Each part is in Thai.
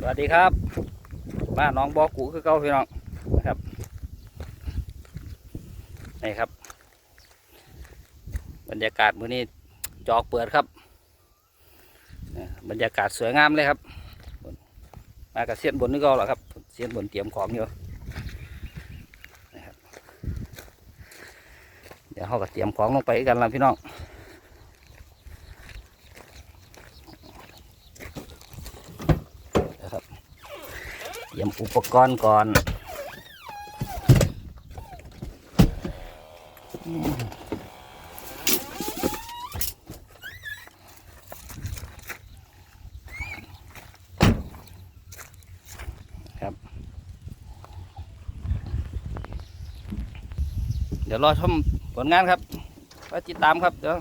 สวัสดีครับบ้านน้องบอกูคือเก่าพี่น้องนะครับนี่ครับ บรรยากาศมื้อนี้จอกเปิดครับบรรยากาศสวยงามเลยครับมากับเสียนบนนี่ก็หรอครับ เสียนบนเตรียมของอยู่นะครับเดี๋ยวเขาก็เตรียมของลงไปกันแล้วพี่น้อง นะครับเต รียมอุปกรณ์ก่อน ครับ เดี๋ยวรอชมผลงานครับไปติดตามครับ เดี๋ยว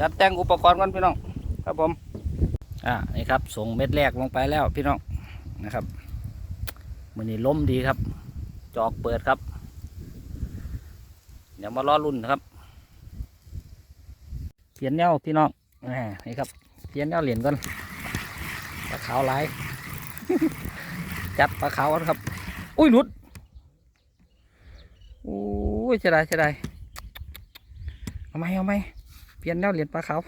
จัดแต่งอุปกรณ์ก่อนพี่น้อง ครับผม อ่า นี่ครับ ส่งเม็ดแรกลงไปแล้วพี่น้องนะครับ มันนี่ล้มดีครับ จอกเปิดครับ เดี๋ยวมารอรุ่นนะครับเปลี่ยนแนวพี่น้องนี่ครับเปลี่ยนแนวเหรียญก่อนปลาขาวหลจัดปลาขาวครับ อุ้ยหลุดอุ้ยเสียดายเสียดายเอาไหมเอาไหมเปลี่ยนแนวเหรียญปลาขาว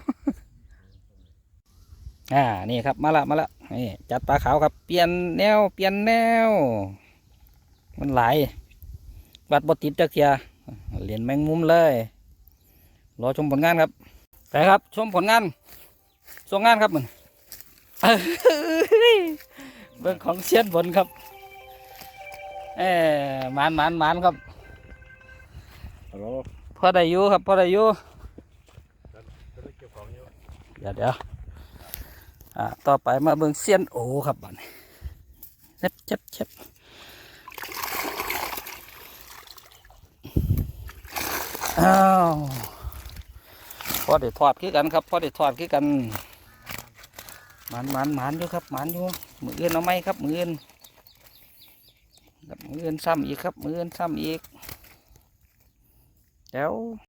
อ่านี่ครับมาละมาละ นี่จัดปลาขาวครับ เปลี่ยนแนว เปลี่ยนแนว มันหลายวัดบติดจักเทียเหรียญแมงมุมเลย รอชมผลงานครับไปครับ ชมผลงานส่งงานครับมันเบิ่งของเชียนบนครับเอ้หมานหมานหมานครับฮัลโหลพอได้อยู่ครับพอได้อยู่จะได้เก็บของอยู่เดี๋ยวเดี๋ยว อ่าต่อไปมาเบิ่งเซียนโอครับบัดนี้เช็บเช็บเช็บอ้าวพอได้ทอดคือกันครับพอได้ทอดคือกันหมันหมันหมันอยู่ครับหมันอยู่มืออื่นเอาไหมครับมืออื่นครับมืออื่นซ้ำอีกครับมืออื่นซ้ำอีกแล้ว